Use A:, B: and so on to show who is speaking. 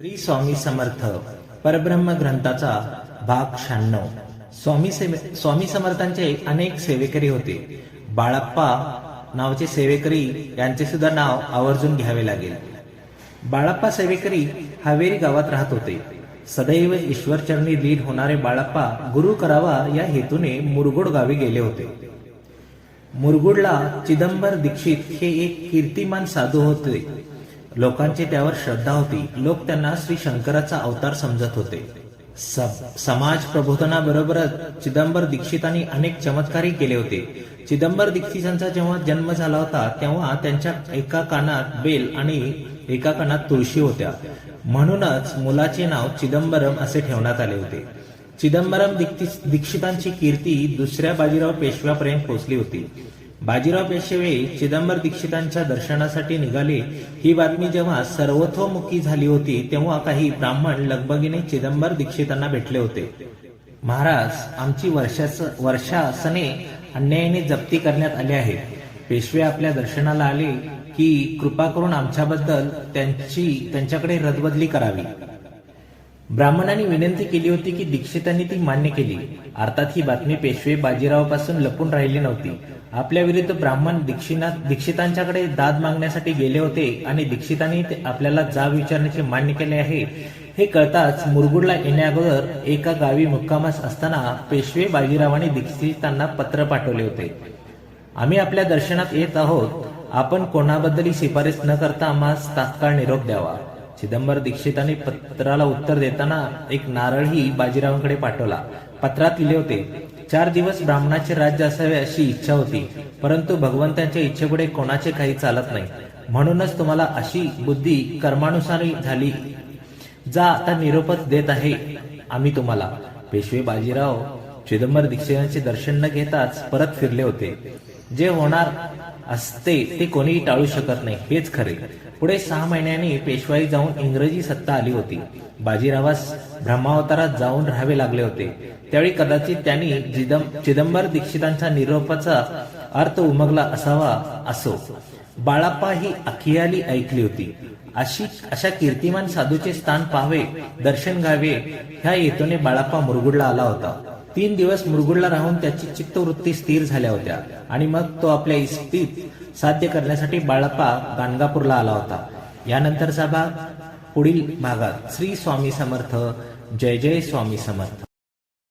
A: श्री स्वामी समर्थ परब्रह्म ग्रंथाचा भाग शहाण्णव. स्वामी स्वामी समर्थांचे अनेक सेवेकरी होते. बाळप्पा नावाचे सेवेकरी यांचे सुद्धा नाव आवर्जून घ्यावे लागेल. बाळप्पा सेवेकरी हवेरी गावात राहत होते. सदैव ईश्वरचरणी लीन होणारे बाळप्पा गुरु करावा या हेतूने मुरगुड गावी गेले होते. मुरगुडला चिदंबर दीक्षित हे एक कीर्तिमान साधू होते. लोकांची त्यावर श्रद्धा होती. लोक त्यांना श्री शंकराचा अवतार समजत होते. स- समाज प्रबोधनाबरोबरच चिदंबर दीक्षितांनी अनेक चमत्कारही केले होते. चिदंबर दीक्षितांचा जेव्हा जन्म झाला होता तेव्हा त्यांच्या एका कानात बेल आणि एका कानात तुळशी होत्या. म्हणूनच मुलाचे नाव चिदंबरम असे ठेवण्यात आले होते. चिदंबरम दीक्षि- दीक्षितांची कीर्ती दुसऱ्या बाजीराव पेशव्यापर्यंत पोहोचली होती. बाजीराव पेशवे चिदंबर दीक्षितांच्या दर्शनासाठी निघाले. ही बातमी जेव्हा सर्वथोमुखी झाली होती तेव्हा काही ब्राह्मण लगबगीने चिदंबर दीक्षितांना भेटले होते. महाराज आमची वर्षाच वर्षासने अन्यायाने जप्ती करण्यात आली आहे. पेशवे आपल्या दर्शनाला आले की कृपा करून आमच्याबद्दल त्यांची त्यांच्याकडे रदबदली करावी. ब्राह्मणांनी विनंती केली होती की दीक्षितांनी ती मान्य केली. अर्थात ही बातमी पेशवे बाजीरावापासून लपून राहिली नव्हती. आपल्या विरुद्ध ब्राह्मण दीक्षिनाथ दीक्षितांच्याकडे दाद मागण्यासाठी गेले होते आणि दीक्षितांनी ते आपल्याला जाब विचारण्याचे मान्य केले आहे. हे कळताच मुरगुडला येण्याअगोदर एका गावी मुक्कामास असताना पेशवे बाजीरावाने दीक्षितांना पत्र पाठवले होते. आम्ही आपल्या दर्शनात येत आहोत. आपण कोणाबद्दलही शिफारस न करता आम्हाला तात्काळ निरोप द्यावा. चिदंबर दीक्षितांनी पत्राला उत्तर देताना एक नारळही बाजीरावांकडे पाठवला. पत्रात लिहिले होते चार दिवस ब्राह्मणाचे राज्य असावे अशी इच्छा होती परंतु भगवंतांच्या इच्छेपुढे कोणाचे काही चालत नाही. म्हणूनच तुम्हाला अशी बुद्धी कर्मानुसारी झाली. जा आता निरोपच देत आहे आम्ही तुम्हाला. पेशवे बाजीराव चिदंबर दीक्षितांचे दर्शन न घेताच परत फिरले होते. जे होणार असते ते कोणीही टाळू शकत नाही. हेच खरे. पुढे सहा महिन्यांनी पेशवाई जाऊन इंग्रजी सत्ता आली होती. बाजीरावास ब्रह्मावतारात जाऊन राहावे लागले होते. त्यावेळी कदाचित त्यांनी जिदम चिदंबर दीक्षितांच्या निरोपाचा अर्थ उमगला असावा असो. बाळाप्पा ही अखियाली ऐकली होती. अशी अशा कीर्तिमान साधूचे स्थान पाहावे दर्शन घ्यावे ह्या हेतूने बाळाप्पा मुरगुडला आला होता. तीन दिवस मुरगुडला राहून त्याची चित्तवृत्ती स्थिर झाल्या होत्या आणि मग तो आपल्या इस्पित साध्य करण्यासाठी बाळप्पा गाणगापूरला आला होता. यानंतरचा भाग पुढील भागात. श्री स्वामी समर्थ. जय जय स्वामी समर्थ.